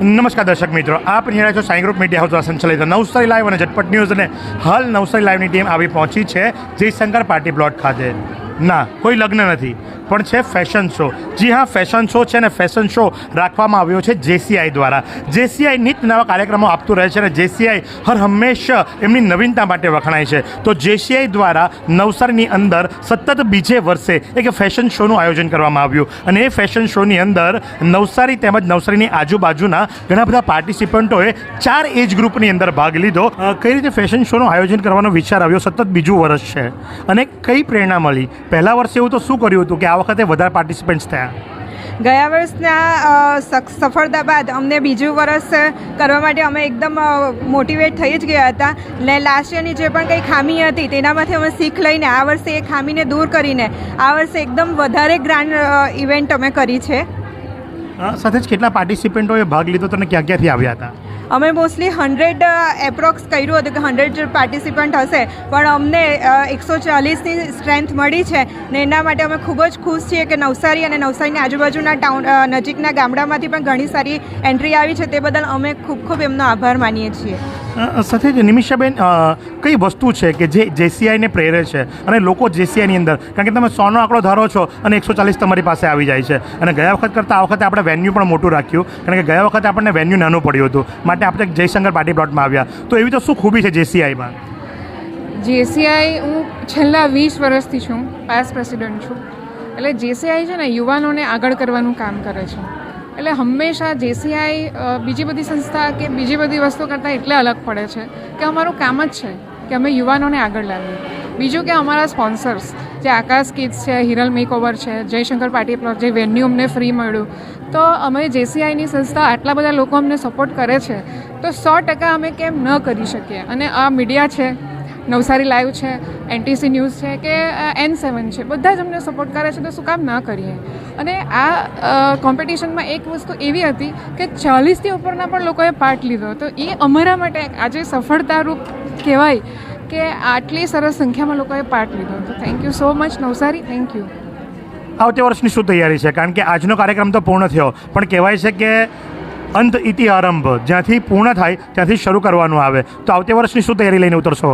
નમસ્કાર દર્શક મિત્રો, આપ નિહાળ્યા છો સાઈ ગ્રુપ મીડિયા હાઉસ દ્વારા સંચાલિત નવસારી લાઈવ અને ઝટપટ ન્યૂઝ અને હાલ નવસારી લાઈવની ટીમ આવી પહોંચી છે જયશંકર પાર્ટી પ્લોટ ખાતે. ના, કોઈ લગ્ન નથી. પણ છે ફેશન શો જી હા ફેશન શો છે ને ફેશન શો રાખવામાં આવ્યો છે જેસીઆઈ દ્વારા. જેસીઆઈ નિત નવા કાર્યક્રમો આપતું રહે છે અને જેસીઆઈ હર હંમેશા એમની નવીનતા માટે વખણાય છે. તો જેસીઆઈ દ્વારા નવસારીની અંદર સતત બીજે વર્ષે એક ફેશન શોનું આયોજન કરવામાં આવ્યું. અને એ ફેશન શોની અંદર નવસારી તેમજ નવસારીની આજુબાજુના ઘણા બધા પાર્ટિસિપન્ટોએ ચાર એજ ગ્રુપની અંદર ભાગ લીધો. કઈ રીતે ફેશન શોનું આયોજન કરવાનો વિચાર આવ્યો? સતત બીજું વર્ષ છે. અને કઈ પ્રેરણા મળી? પહેલા વર્ષે એવું તો શું કર્યું હતું કે આ વખતે વધારે પાર્ટિસિપન્ટ્સ થયા? ગયા વર્ષના સફળતા બાદ અમને બીજું વર્ષ કરવા માટે અમે એકદમ મોટિવેટ થઈ જ ગયા હતા. ને લાસ્ટ યરની જે પણ કંઈ ખામી હતી, તેનામાંથી અમે શીખ લઈને આ વર્ષે એ ખામીને દૂર કરીને આ વર્ષે એકદમ વધારે ગ્રાન્ડ ઇવેન્ટ અમે કરી છે. સાથે જ કેટલા પાર્ટિસિપન્ટોએ ભાગ લીધો તો અને ક્યાં ક્યાંથી આવ્યા હતા? અમે મોસ્ટલી હંડ્રેડ એપ્રોક્સ કર્યું હતું કે હંડ્રેડ પાર્ટિસિપન્ટ હશે. પણ અમને એકસો ચાલીસની સ્ટ્રેન્થ મળી છે ને એના માટે અમે ખૂબ જ ખુશ છીએ કે નવસારી અને નવસારીની આજુબાજુના ટાઉન નજીકના ગામડામાંથી પણ ઘણી સારી એન્ટ્રી આવી છે. તે બદલ અમે ખૂબ ખૂબ એમનો આભાર માનીએ છીએ. સાથે નિમિષાબેન કઈ વસ્તુ છે કે જે જેસીઆઈને પ્રેરે છે? અને લોકો જેસીઆઈની અંદર, કારણ કે તમે સોનો આંકડો ધારો છો અને એકસો ચાલીસ તમારી પાસે આવી જાય છે. અને ગયા વખત કરતાં આ વખતે આપણે વેન્યુ પણ મોટું રાખ્યું. કારણ કે ગયા વખતે આપણને વેન્યુ નાનું પડ્યું હતું. માટે આપણે જયશંકર પાર્ટી પ્લોટમાં આવ્યા. તો એવી તો શું ખૂબી છે જેસીઆઈમાં? જેસીઆઈ, હું છેલ્લા વીસ વર્ષથી છું પાસ પ્રેસિડન્ટ છું. એટલે જેસીઆઈ છે ને, યુવાનોને આગળ કરવાનું કામ કરે છે. એટલે હંમેશા જેસીઆઈ બીજી બધી સંસ્થા કે બીજી બધી વસ્તુ કરતાં એટલે અલગ પડે છે કે અમારું કામ જ છે કે અમે યુવાનોને આગળ લાવીએ. બીજું કે અમારા સ્પોન્સર્સ જે આકાશ કિડ્સ છે, હિરલ મેકઓવર છે, જયશંકર પાર્ટી પ્લોટ જે વેન્યુ અમને ફ્રી મળ્યું. તો અમે જેસીઆઈની સંસ્થા આટલા બધા લોકો અમને સપોર્ટ કરે છે. તો સો ટકા અમે કેમ ન કરી શકીએ? અને આ મીડિયા છે નવસારી લાઈવ છે એનટીસી ન્યૂઝ છે કે એન સેવન છે. બધા જ અમને સપોર્ટ કરે છે તો શું કામ ના કરીએ? અને આ કોમ્પિટિશનમાં એક વસ્તુ એવી હતી કે ચાલીસથી ઉપરના પણ લોકોએ પાર્ટ લીધો. તો એ અમારા માટે આજે સફળતારૂપ કહેવાય કે આટલી સરસ સંખ્યામાં લોકોએ પાર્ટ લીધો. તો thank you so much Navsari. Thank you આવતી વર્ષની શું તૈયારી છે? કારણ કે આજનો કાર્યક્રમ તો પૂર્ણ થયો. પણ કહેવાય છે કે અંત ઇતિ આરંભ જ્યાંથી પૂર્ણ થાય, ત્યાંથી શરૂ કરવાનું આવે. તો આવતી વર્ષની શું તૈયારી લઈને ઉતરશો?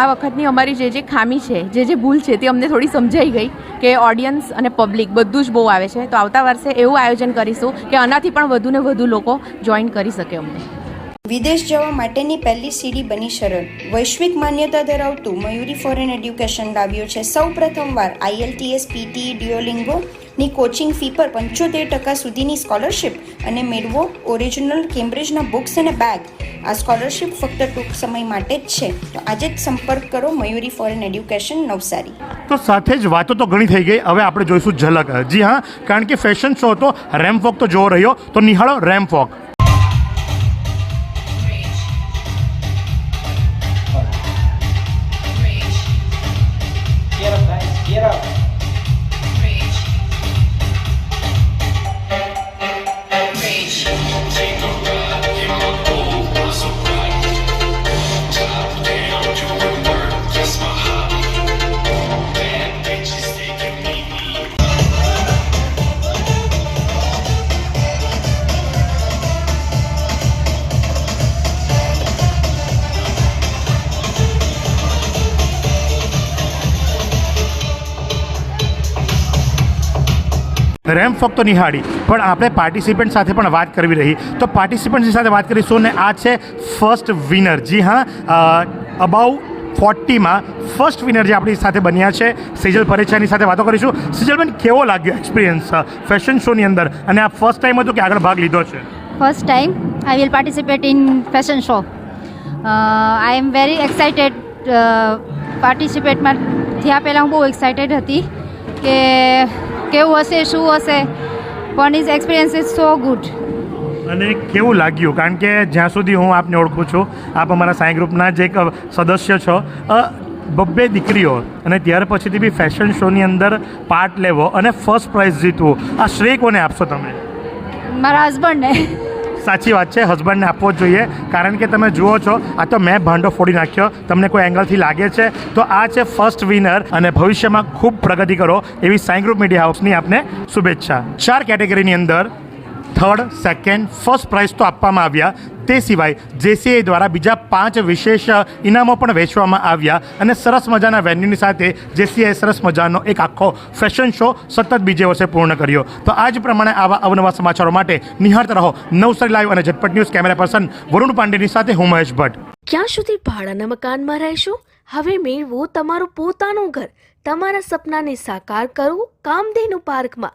આ વખતની અમારી જે જે ખામી છે, જે જે ભૂલ છે તે અમને થોડી સમજાઈ ગઈ કે ઓડિયન્સ અને પબ્લિક બધું જ બહુ આવે છે. તો આવતા વર્ષે એવું આયોજન કરીશું કે આનાથી પણ વધુ ને વધુ લોકો જોઈન કરી શકે અમને. વિદેશ જવા માટેની પહેલી સીડી બની સરળ વૈશ્વિક માન્યતા ધરાવતું મયુરી ફોરેન એડ્યુકેશન લાવ્યું છે. સૌ પ્રથમવાર આઈએલટીએસ પીટી ડિયોલિંગો ની કોચિંગ ફી પર પંચોતેર ટકા સુધીની સ્કોલરશિપ અને મેળવો ઓરિજિનલ કેમ્બ્રિજના બુક્સ અને બેગ આ સ્કોલરશિપ ફક્ત ટૂંક સમય માટે જ છે. તો આજે જ સંપર્ક કરો મયુરી ફોરેન એડ્યુકેશન નવસારી. તો સાથે જ વાતો તો ઘણી થઈ ગઈ. હવે આપણે જોઈશું ઝલક. જી હા, કારણ કે ફેશન શો હતો રેમ્પ વોક તો જોવો રહ્યો. તો નિહાળો રેમ્પ વોક રેમ્પ ફક્ત નિહાળી. પણ આપણે પાર્ટિસિપન્ટ સાથે પણ વાત કરવી રહી. તો પાર્ટિસિપન્ટની સાથે વાત કરીશું ને આ છે ફર્સ્ટ વિનર જી હા અબાઉ ફોર્ટીમાં ફર્સ્ટ વિનર જે આપણી સાથે બન્યા છે, સિજલ પરેચાની સાથે વાતો કરીશું. સિજલબેન, કેવો લાગ્યો એક્સપિરિયન્સ ફેશન શોની અંદર? અને આ ફર્સ્ટ ટાઈમ હતું કે આગળ ભાગ લીધો છે? First time I will participate in fashion show I am very excited પાર્ટિસિપેટમાં થયા પહેલાં હું બહુ એક્સાઇટેડ હતી કે કેવું હશે શું હશે? પણ is experience is so good અને કેવું લાગ્યું? કારણ કે જ્યાં સુધી હું આપને ઓળખું છું આપ અમારા સાઈ ગ્રુપના જે એક સદસ્ય છો. બબ્બે દીકરીઓ અને ત્યાર પછીથી બી ફેશન શોની અંદર પાર્ટ લેવો અને ફર્સ્ટ પ્રાઇઝ જીતવું. આ શ્રેય કોને આપશો તમે? મારા હસબન્ડને સાચી વાત છે હસબન્ડને આપવો જોઈએ. કારણ કે તમે જુઓ છો, આ તો મેં ભાંડો ફોડી નાખ્યો, તમને કોઈ એંગલથી લાગે છે, તો આ છે ફર્સ્ટ વિનર અને ભવિષ્યમાં ખૂબ પ્રગતિ કરો એવી સાઈ ગ્રુપ મીડિયા હાઉસની આપને શુભેચ્છા. ચાર કેટેગરીની અંદર થર્ડ સેકન્ડ ફર્સ્ટ પ્રાઇઝ તો આપવામાં આવ્યા. તે સિવાય જેસીઆઈ દ્વારા બીજા પાંચ વિશેષ ઇનામો પણ વેચવામાં આવ્યા અને સરસ મજાના વેન્યુની સાથે જેસીઆઈ સરસ મજાનો એક આખો ફેશન શો સતત બીજે વર્ષે પૂર્ણ કર્યો. તો આ જ પ્રમાણે આવા અવનવા સમાચારો માટે નિહાળતા રહો નવસારી લાઈવ અને Jhatpat news camera person Varun પાંડેની સાથે હું મહેશ ભટ્ટ. ક્યાં સુધી ભાડાના મકાનમાં રહેશો? હવે મેળવો તમારું પોતાનું ઘર. તમારા સપનાને સાકાર કરો કામધેનુ પાર્કમાં.